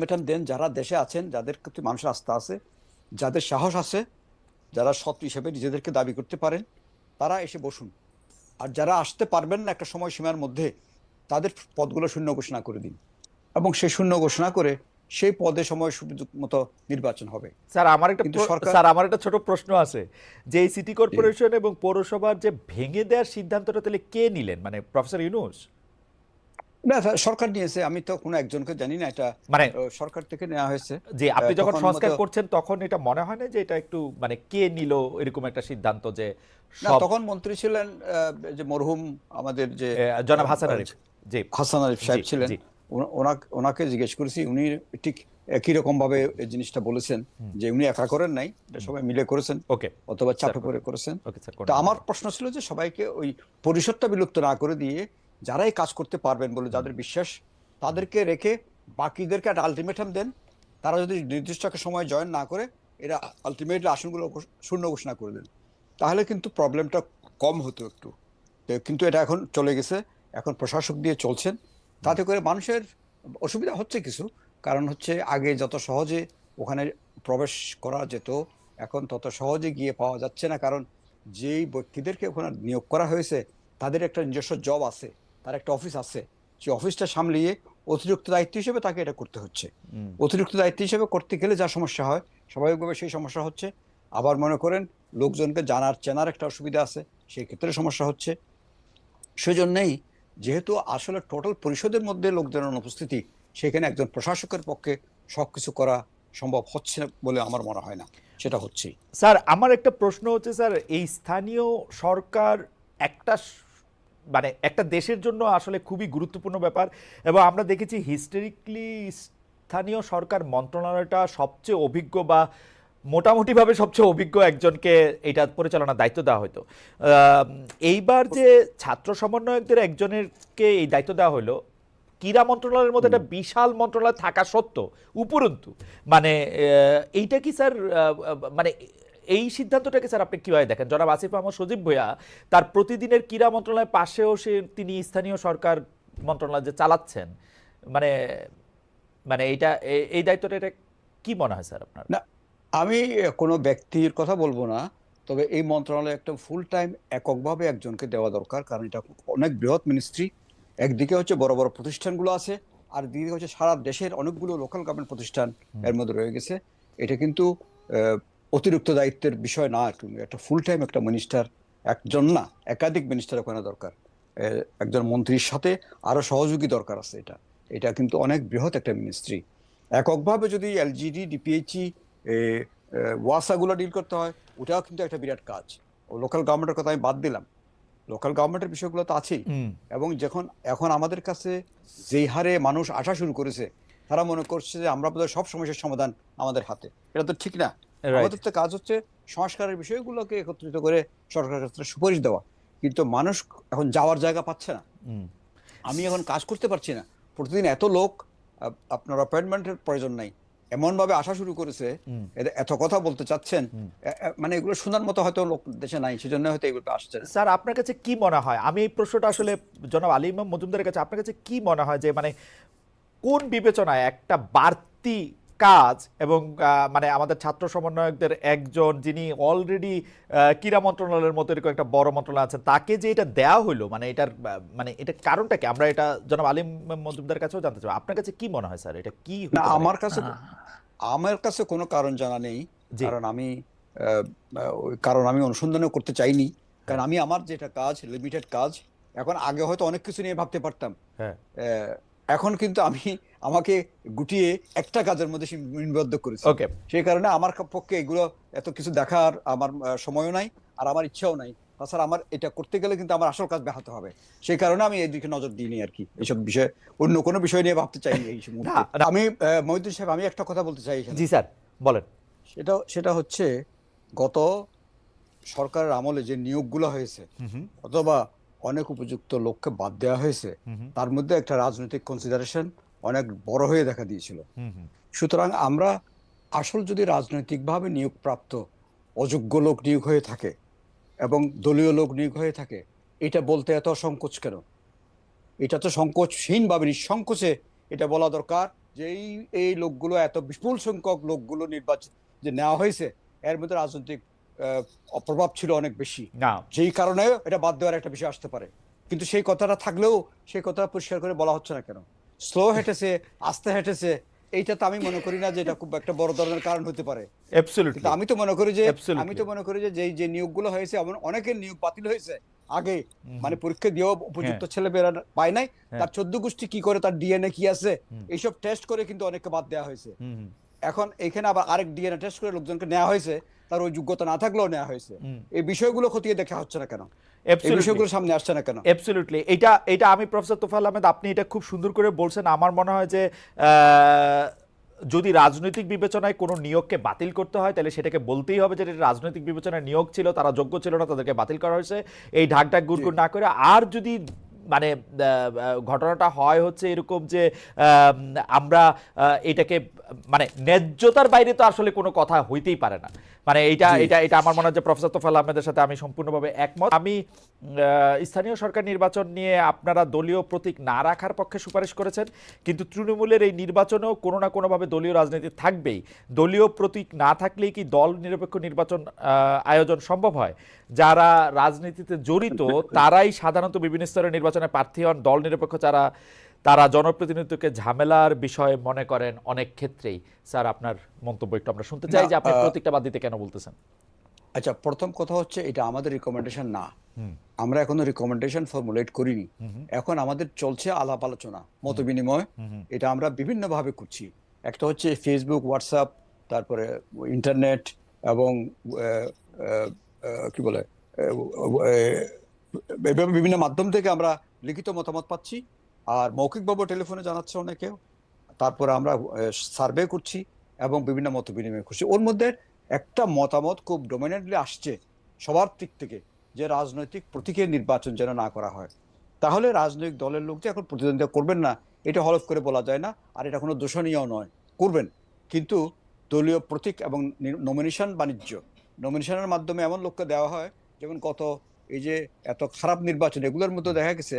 Ultimatum দেন যারা দেশে আছেন যাদের প্রতি মানুষের আস্থা আছে যাদের সাহস আছে যারা সৎ হিসেবে নিজেদেরকে দাবি করতে পারেন তারা এসে বসুন। আর যারা আসতে পারবেন না একটা সময়সীমার মধ্যে তাদের পদগুলো শূন্য ঘোষণা করে দিন। এবং সেই শূন্য ঘোষণা করে সেই পদে সময় সুযোগ মতো নির্বাচন হবে। স্যার আমার একটা স্যার আমার একটা ছোট প্রশ্ন আছে। যে এই সিটি কর্পোরেশন এবং পৌরসভার যে ভেঙে দেওয়ার সিদ্ধান্তটা তাহলে কে নিলেন? মানে প্রফেসর ইউনুস? না সরকার নিয়েছে। আমি তো কোনো একজনকে জানি না এটা মানে সরকার থেকে নেওয়া হয়েছে। যে আপনি যখন সংস্কার করছেন তখন এটা মনে হয় না যে এটা একটু মানে কে নিল এরকম একটা সিদ্ধান্ত যে না তখন মন্ত্রী ছিলেন যে মরহুম আমাদের যে জনাব হাসান আরিফ। জি। হাসান আরিফ সাহেব ছিলেন। ওনাকে ওনাকে জিজ্ঞেস করেছি উনি ঠিক একই রকম ভাবে এই জিনিসটা বলেছেন যে উনি একা করেন নাই এটা সবাই মিলে করেছেন ওকে। অথবা চাপে পড়ে করেছেন। তো আমার প্রশ্ন ছিল যে সবাইকে ওই পরিষদটা বিলুপ্ত না করে দিয়ে যারাই কাজ করতে পারবেন বলে যাদের বিশ্বাস, তাদেরকে রেখে বাকিদেরকে একটা আলটিমেটাম দেন। তারা যদি নির্দিষ্ট একটা সময় জয়েন না করে, এরা আলটিমেটলি আসনগুলো শূন্য ঘোষণা করে দেন। তাহলে কিন্তু প্রবলেমটা কম হতো একটু। কিন্তু এটা এখন চলে গেছে, এখন প্রশাসক দিয়ে চলছেন। তাতে করে মানুষের অসুবিধা হচ্ছে কিছু। কারণ হচ্ছে আগে যত সহজে ওখানে প্রবেশ করা যেত, এখন তত সহজে গিয়ে পাওয়া যাচ্ছে না। কারণ যেই ব্যক্তিদেরকে ওখানে নিয়োগ করা হয়েছে, তাদের একটা নিজস্ব জব আছে। তার একটা অফিস আছে। সেই অফিসটা সামলিয়ে অতিরিক্ত দায়িত্ব হিসেবে তাকে এটা করতে হচ্ছে। অতিরিক্ত দায়িত্ব হিসেবে করতে গেলে যা সমস্যা হয় স্বাভাবিকভাবে সেই সমস্যা হচ্ছে। আবার মনে করেন লোকজনকে জানার চেনার একটা অসুবিধা আছে সেই ক্ষেত্রে সমস্যা হচ্ছে। সেজন্যই যেহেতু আসলে টোটাল পরিষদের মধ্যে লোকজনের অনুপস্থিতি সেখানে একজন প্রশাসকের পক্ষে সব কিছু করা সম্ভব হচ্ছে না বলে আমার মনে হয় না। সেটা হচ্ছেই। স্যার আমার একটা প্রশ্ন হচ্ছে স্যার এই স্থানীয় সরকার একটা স- মানে একটা দেশের জন্য আসলে খুবই গুরুত্বপূর্ণ ব্যাপার এবং আমরা দেখেছি হিস্টোরিকলি স্থানীয় সরকার মন্ত্রণালয়টা সবচেয়ে অভিজ্ঞ বা মোটামুটিভাবে সবচেয়ে অভিজ্ঞ একজনকে এটা পরিচালনার দায়িত্ব দেওয়া হতো এইবার যে ছাত্র সমন্বয়কদের একজনেরকে এই দায়িত্ব দেওয়া হলো ক্রীড়া মন্ত্রণালয়ের মধ্যে একটা বিশাল মন্ত্রণালয় থাকা সত্ত্বেও, উপরন্তু মানে এইটা কি স্যার মানে এই সিদ্ধান্তটাকে স্যার আপনি কীভাবে দেখেন? জনাব আসিফ আহমদ সজীব ভূয়া তার প্রতিদিনের ক্রীড়া মন্ত্রণালয়ের পাশেও সে তিনি স্থানীয় সরকার মন্ত্রণালয় যে চালাচ্ছেন মানে মানে এইটা এই দায়িত্বটা এটা কি মনে হয় স্যার আপনার? না আমি কোনো ব্যক্তির কথা বলব না তবে এই মন্ত্রণালয় একটা ফুল টাইম এককভাবে একজনকে দেওয়া দরকার কারণ এটা অনেক বৃহৎ মিনিস্ট্রি একদিকে হচ্ছে বড় বড় প্রতিষ্ঠানগুলো আছে আর দিকে হচ্ছে সারা দেশের অনেকগুলো লোকাল গভর্নমেন্ট প্রতিষ্ঠান এর মধ্যে রয়ে গেছে। এটা কিন্তু অতিরিক্ত দায়িত্বের বিষয় না একটু একটা ফুল টাইম একটা মিনিস্টার একজন না একাধিক মিনিস্টার ওখানে দরকার। একজন মন্ত্রীর সাথে আরও সহযোগী দরকার আছে এটা। এটা কিন্তু অনেক বৃহৎ একটা মিনিস্ট্রি এককভাবে যদি এলজিডি ডিপিএইচই ওয়াসাগুলো ডিল করতে হয় ওটাও কিন্তু একটা বিরাট কাজ। ও লোকাল গভর্নমেন্টের কথা আমি বাদ দিলাম। লোকাল গভর্নমেন্টের বিষয়গুলো তো আছেই। এবং যখন এখন আমাদের কাছে যেই হারে মানুষ আসা শুরু করেছে তারা মনে করছে যে আমরা বোধহয় সব সমস্যার সমাধান আমাদের হাতে। এটা তো ঠিক না. আমাদের তো কাজ হচ্ছে সংস্কারের বিষয়গুলোকে একত্রিত করে সরকারের কাছে সুপারিশ দেওয়া। কিন্তু মানুষ এখন যাওয়ার জায়গা পাচ্ছে না। আমি এখন কাজ করতে পারছি না। প্রতিদিন এত লোক আপনার অ্যাপয়েন্টমেন্টের প্রয়োজন নাই। এমন ভাবে আসা শুরু করেছে এত কথা বলতে চাচ্ছেন। মানে এগুলো শোনার মতো হয়তো লোক দেশে নাই সেজন্য হয়তো এগুলো আসছে স্যার আপনার কাছে কি মনে হয়? আমি এই প্রশ্নটা আসলে জনাব আলী ইমাম মজুমদারের কাছে আপনার কাছে কি মনে হয় যে মানে কোন বিবেচনায় একটা বাড়তি কাজ এবং মানে আমাদের ছাত্র সমন্বয়কদের একজন যিনি অলরেডি ক্রীড়া মন্ত্রণালয়ের মতো এরকম একটা বড় মন্ত্রণালয় আছে তাকে যে এটা দেওয়া হলো মানে এটার মানে এটা কারণটা কি? আমরা এটা জনাব আলিম মজুমদার কাছেও জানতে চাই। আপনার কাছে কি মনে হয় স্যার? এটা কি? আমার কাছে আমার কাছে কোনো কারণ জানা নেই কারণ আমি কারণ আমি অনুসন্ধানও করতে চাইনি। কারণ আমি আমার যেটা কাজ লিমিটেড কাজ এখন আগে হয়তো অনেক কিছু নিয়ে ভাবতে পারতাম। হ্যাঁ। আহ, এখন কিন্তু আমি আমাকে গুটিয়ে একটা কাজের মধ্যে সীমাবদ্ধ করেছি। ওকে সেই কারণে আমার পক্ষে এগুলো এত কিছু দেখার আমার সময়ও নাই আর আমার ইচ্ছাও নাই। তাছাড়া আমার এটা করতে গেলে কিন্তু আমার আসল কাজ ব্যাহত হবে। সেই কারণে আমি এইদিকে নজর দিইনি আর কি এইসব বিষয়ে। অন্য কোনো বিষয় নিয়ে ভাবতে চাইনি এই। আমি মহিউদ্দিন সাহেব আমি একটা কথা বলতে চাই জি স্যার বলেন। সেটা সেটা হচ্ছে গত সরকারের আমলে যে নিয়োগগুলো হয়েছে অথবা অনেক উপযুক্ত লোককে বাদ দেওয়া হয়েছে। তার মধ্যে একটা রাজনৈতিক কনসিডারেশন অনেক বড় হয়ে দেখা দিয়েছিল। সুতরাং আমরা আসল যদি রাজনৈতিকভাবে নিয়োগপ্রাপ্ত অযোগ্য লোক নিয়োগ হয়ে থাকে এবং দলীয় লোক নিয়োগ হয়ে থাকে এটা বলতে এত সংকোচ কেন? এটা তো সংকোচহীনভাবে নিঃসংকোচে এটা বলা দরকার যে এই এই লোকগুলো এত বিপুল সংখ্যক লোকগুলো নির্বাচন যে নেওয়া হয়েছে এর মধ্যে রাজনৈতিক আহ, অপ্রভাব ছিল অনেক বেশি। না। যেই কারণে এটা বাদ দেওয়ার একটা বিষয় আসতে পারে। কিন্তু সেই কথাটা থাকলেও সেই কথা পরিষ্কার করে বলা হচ্ছে না কেন? স্লো হেঁটেছে আস্তে হেঁটেছে এইটা তো আমি মনে করি না যে এটা খুব একটা বড় ধরনের কারণ হতে পারে। আমি তো মনে করি যে আমি তো মনে করি যে যেই যে নিয়োগগুলো হয়েছে এমন অনেকের নিয়োগ বাতিল হয়েছে আগে। মানে পরীক্ষা দিয়েও উপযুক্ত ছেলে বেরা পায় নাই। হ্যাঁ। তার চোদ্দ গোষ্ঠী কি করে তার ডিএনএ কি আছে এইসব টেস্ট করে কিন্তু অনেককে বাদ দেওয়া হয়েছে। এখন এখানে আবার আরেক ডিএনএ টেস্ট করে লোকজনকে নেওয়া হয়েছে। তার ওই যোগ্যতা না থাকলেও নেওয়া হয়েছে। এই বিষয়গুলো খতিয়ে দেখা হচ্ছে না কেন? বিষয়গুলো সামনে আসছে না কেন? অ্যাবসলিউটলি এটা এটা আমি প্রফেসর তোফাল আহমেদ আপনি এটা খুব সুন্দর করে বলছেন। আমার মনে হয় যে যদি রাজনৈতিক বিবেচনায় কোনো নিয়োগকে বাতিল করতে হয় তাহলে সেটাকে বলতেই হবে যে এটা রাজনৈতিক বিবেচনায় নিয়োগ ছিল তারা যোগ্য ছিল না তাদেরকে বাতিল করা হয়েছে। এই ঢাক ঢাক গুড়গুড় না করে আর যদি মানে ঘটনাটা হয় হচ্ছে এরকম যে আহ, আমরা এটাকে মানে ন্যায্যতার বাইরে তো আসলে কোনো কথা হইতেই পারে না। মানে এটা এটা এটা আমার মনে হয় যে প্রফেসর তোফাল আহমেদের সাথে আমি সম্পূর্ণভাবে একমত। আমি স্থানীয় সরকার নির্বাচন নিয়ে আপনারা দলীয় প্রতীক না রাখার পক্ষে সুপারিশ করেছেন কিন্তু তৃণমূলের এই নির্বাচনেও কোনো না কোনোভাবে দলীয় রাজনীতি থাকবেই। দলীয় প্রতীক না থাকলেই কি দল নিরপেক্ষ নির্বাচন আয়োজন সম্ভব হয়? যারা রাজনীতিতে জড়িত তারাই সাধারণত বিভিন্ন স্তরের নির্বাচনে প্রার্থী হন দল নিরপেক্ষ যারা তারা জনপ্রতিনিধিত্বকে ঝামেলার বিষয় মনে করেন অনেক ক্ষেত্রেই। স্যার আপনার মন্তব্য একটু আমরা শুনতে চাই যে আপনি আহ, প্রতীকটা বাদ দিতে কেন বলতেছেন? আচ্ছা প্রথম কথা হচ্ছে এটা আমাদের রিকমেন্ডেশন না। আমরা এখনও রিকমেন্ডেশন ফর্মুলেট করিনি। এখন আমাদের চলছে আলাপ আলোচনা মত বিনিময়। এটা আমরা বিভিন্ন ভাবে করছি। একটা হচ্ছে ফেসবুক হোয়াটসঅ্যাপ তারপরে ইন্টারনেট এবং কি বলে বিভিন্ন মাধ্যম থেকে আমরা লিখিত মতামত পাচ্ছি। আর মৌখিকভাবে টেলিফোনে জানাচ্ছে অনেকেও তারপরে আমরা সার্ভে করছি এবং বিভিন্ন মত বিনিময় করছি। ওর মধ্যে একটা মতামত খুব ডোমিনেন্টলি আসছে সবার দিক থেকে, যে রাজনৈতিক প্রতীকের নির্বাচন যেন না করা হয়। তাহলে রাজনৈতিক দলের লোক যে এখন প্রতিদ্বন্দ্বিতা করবেন না, এটা হলফ করে বলা যায় না, আর এটা কোনো দূষণীয় নয়, করবেন। কিন্তু দলীয় প্রতীক এবং নমিনেশন বাণিজ্য। নমিনেশনের মাধ্যমে এমন লোককে দেওয়া হয়, যেমন কত এই যে এত খারাপ নির্বাচন, এগুলোর মধ্যে দেখা গেছে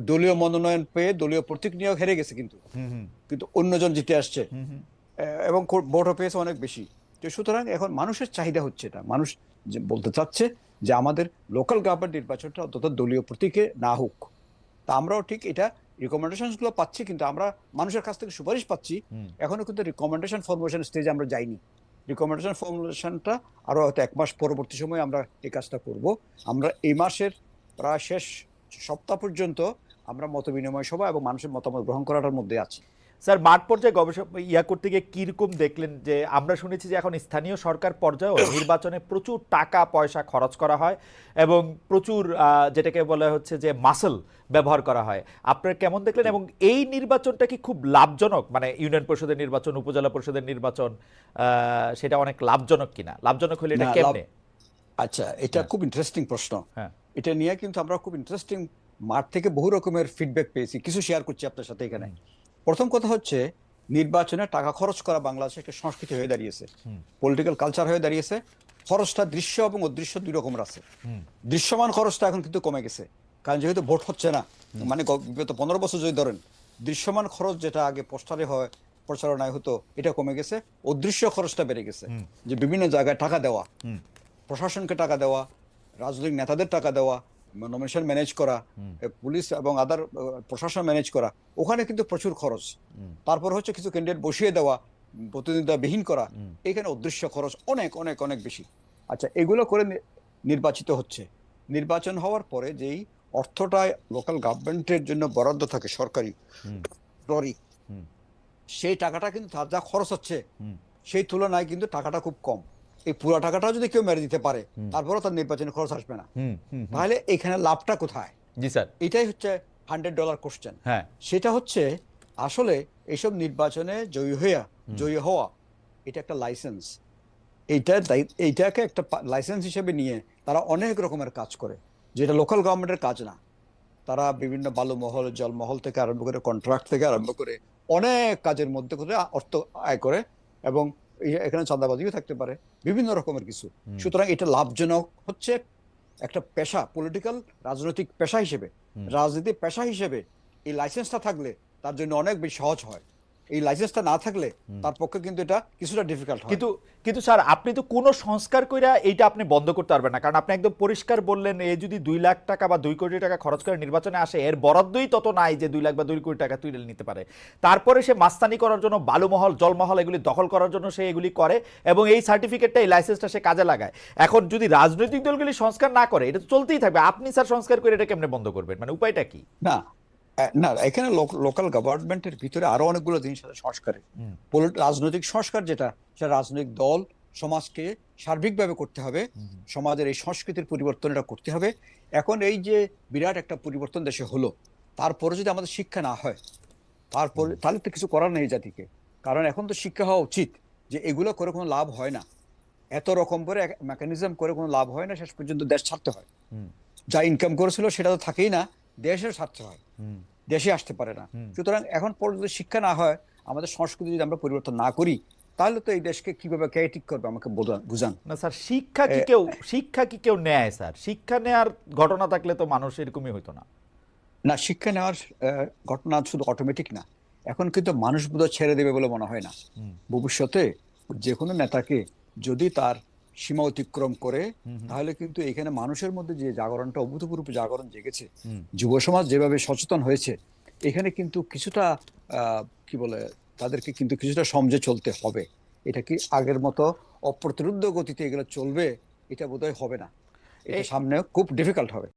দলীয় মনোনয়ন পেয়ে দলীয় প্রতীক নিয়েও হেরে গেছে কিন্তু। কিন্তু অন্যজন জিতে আসছে। এবং ভোটও পেয়েছে অনেক বেশি। তো সুতরাং এখন মানুষের চাহিদা হচ্ছে এটা। মানুষ যে বলতে চাচ্ছে যে আমাদের লোকাল গভর্নমেন্ট নির্বাচনটা অন্তত দলীয় প্রতীকে না হোক। তা আমরাও ঠিক এটা রিকমেন্ডেশনগুলো পাচ্ছি কিন্তু আমরা মানুষের কাছ থেকে সুপারিশ পাচ্ছি। এখনও কিন্তু রিকমেন্ডেশন ফর্মুলেশন স্টেজে আমরা যাইনি। রিকমেন্ডেশন ফর্মুলেশনটা আরও হয়তো এক মাস পরবর্তী সময়ে আমরা এই কাজটা করব। আমরা এই মাসের প্রায় শেষ সপ্তাহ পর্যন্ত আমরা মত বিনিময় সভা এবং মানুষের মতামত গ্রহণ করাটার মধ্যে আছি। স্যার মাঠ পর্যায়ে গবেষক ইয়া করতে গিয়ে কীরকম দেখলেন যে আমরা শুনেছি যে এখন স্থানীয় সরকার পর্যায়েও নির্বাচনে প্রচুর টাকা পয়সা খরচ করা হয় এবং প্রচুর যেটাকে বলা হচ্ছে যে মাসল ব্যবহার করা হয়। আপনারা কেমন দেখলেন এবং এই নির্বাচনটা কি খুব লাভজনক? মানে ইউনিয়ন পরিষদের নির্বাচন উপজেলা পরিষদের নির্বাচন আহ, সেটা অনেক লাভজনক কিনা? লাভজনক হলে এটা কেমনে? আচ্ছা এটা খুব ইন্টারেস্টিং প্রশ্ন। হ্যাঁ। এটা নিয়ে কিন্তু আমরা খুব ইন্টারেস্টিং মাঠ থেকে বহু রকমের ফিডব্যাক পেয়েছি। কিছু শেয়ার করছি আপনার সাথে এখানে। প্রথম কথা হচ্ছে নির্বাচনে টাকা খরচ করা বাংলাদেশে একটা সংস্কৃতি হয়ে দাঁড়িয়েছে। পলিটিক্যাল কালচার হয়ে দাঁড়িয়েছে। খরচটা দৃশ্য এবং অদৃশ্য দুই রকমের আছে। দৃশ্যমান খরচটা এখন কিন্তু কমে গেছে। কারণ যেহেতু ভোট হচ্ছে না মানে বিগত পনেরো বছর যদি ধরেন দৃশ্যমান খরচ যেটা আগে পোস্টারে হয় প্রচারণায় হতো এটা কমে গেছে। অদৃশ্য খরচটা বেড়ে গেছে। যে বিভিন্ন জায়গায় টাকা দেওয়া প্রশাসনকে টাকা দেওয়া রাজনৈতিক নেতাদের টাকা দেওয়া নমিনেশন ম্যানেজ করা পুলিশ এবং আদার প্রশাসন ম্যানেজ করা ওখানে কিন্তু প্রচুর খরচ। তারপর হচ্ছে কিছু ক্যান্ডিডেট বসিয়ে দেওয়া প্রতিদ্বন্দ্বিতাবিহীন করা এখানে অদৃশ্য খরচ অনেক অনেক অনেক বেশি। আচ্ছা এগুলো করে নির্বাচিত হচ্ছে। নির্বাচন হওয়ার পরে যেই অর্থটা লোকাল গভর্নমেন্টের জন্য বরাদ্দ থাকে সরকারি হুম। সেই টাকাটা কিন্তু তার যা খরচ হচ্ছে সেই তুলনায় কিন্তু টাকাটা খুব কম। এই পুরো টাকাটা যদি কেউ মেরে দিতে পারে তারপরেও তার নির্বাচনের খরচ আসবে না। তাহলে এখানে লাভটা কোথায়? জি স্যার। এটাই হচ্ছে হান্ড্রেড ডলার কোশ্চেন হ্যাঁ। সেটা হচ্ছে আসলে এইসব নির্বাচনে জয়ী হইয়া জয়ী হওয়া এটা একটা লাইসেন্স এইটা এইটাকে একটা লাইসেন্স হিসেবে নিয়ে তারা অনেক রকমের কাজ করে। যেটা লোকাল গভর্নমেন্টের কাজ না। তারা বিভিন্ন বালুমহল জলমহল থেকে আরম্ভ করে কন্ট্রাক্ট থেকে আরম্ভ করে অনেক কাজের মধ্যে করে অর্থ আয় করে এবং এখানে চাঁদাবাজিও থাকতে পারে বিভিন্ন রকমের কিছু। সুতরাং এটা লাভজনক হচ্ছে একটা পেশা পলিটিক্যাল রাজনৈতিক পেশা হিসেবে। রাজনীতি পেশা হিসেবে এই লাইসেন্সটা থাকলে তার জন্য অনেক বেশি সহজ হয়। এই লাইসেন্সটা না থাকলে তার পক্ষে কিন্তু এটা কিছুটা ডিফিকাল্ট কিন্তু কিন্তু স্যার আপনি তো কোনো সংস্কার কইরা এইটা আপনি বন্ধ করতে পারবেন না। কারণ আপনি একদম পরিষ্কার বললেন এ যদি দুই লাখ টাকা বা দুই কোটি টাকা খরচ করে নির্বাচনে আসে এর বরাদ্দই তত নাই যে দুই লাখ বা দুই কোটি টাকা তুলে নিতে পারে। তারপরে সে মাস্তানি করার জন্য বালুমহল জলমহল এগুলি দখল করার জন্য সে এগুলি করে এবং এই সার্টিফিকেটটা এই লাইসেন্সটা সে কাজে লাগায়। এখন যদি রাজনৈতিক দলগুলি সংস্কার না করে এটা তো চলতেই থাকবে। আপনি স্যার সংস্কার করে এটা কেমনে বন্ধ করবেন? মানে উপায়টা কি? না না এখানে লোকাল গভর্নমেন্টের ভিতরে আরও অনেকগুলো জিনিস আছে সংস্কারের রাজনৈতিক সংস্কার যেটা সেটা রাজনৈতিক দল সমাজকে সার্বিকভাবে করতে হবে। সমাজের এই সংস্কৃতির পরিবর্তন এটা করতে হবে। এখন এই যে বিরাট একটা পরিবর্তন দেশে হলো তারপরে যদি আমাদের শিক্ষা না হয় তারপরে তাহলে তো কিছু করার নেই জাতিকে। কারণ এখন তো শিক্ষা হওয়া উচিত যে এগুলো করে কোনো লাভ হয় না। এত রকম করে মেকানিজম করে কোনো লাভ হয় না শেষ পর্যন্ত দেশ ছাড়তে হয়। যা ইনকাম করেছিল সেটা তো থাকেই না। দেশের ছাড়তে হয়। দেশে আসতে পারে না। সুতরাং এখন পর্যন্ত শিক্ষা না হয় আমাদের সংস্কৃতি যদি আমরা পরিবর্তন না করি তাহলে তো এই দেশকে কীভাবে ক্যারেটিক করবে আমাকে বুঝান। না স্যার শিক্ষা কি কেউ শিক্ষা কি কেউ নেয় স্যার? শিক্ষা নেওয়ার ঘটনা থাকলে তো মানুষ এরকমই হইতো না। না শিক্ষা নেওয়ার ঘটনা শুধু অটোমেটিক না। এখন কিন্তু মানুষ বোধহয় ছেড়ে দেবে বলে মনে হয় না। ভবিষ্যতে যে কোনো নেতাকে যদি তার সীমা অতিক্রম করে। তাহলে কিন্তু এখানে মানুষের মধ্যে যে জাগরণটা অভূতপূর্ব জাগরণ জেগেছে। যুব সমাজ যেভাবে সচেতন হয়েছে এখানে কিন্তু কিছুটা আহ, কি বলে তাদেরকে কিন্তু কিছুটা সমঝে চলতে হবে এটা কি আগের মতো অপ্রতিরোধ্য গতিতে এগুলো চলবে এটা বোধহয় হবে না এটা সামনে খুব ডিফিকাল্ট হবে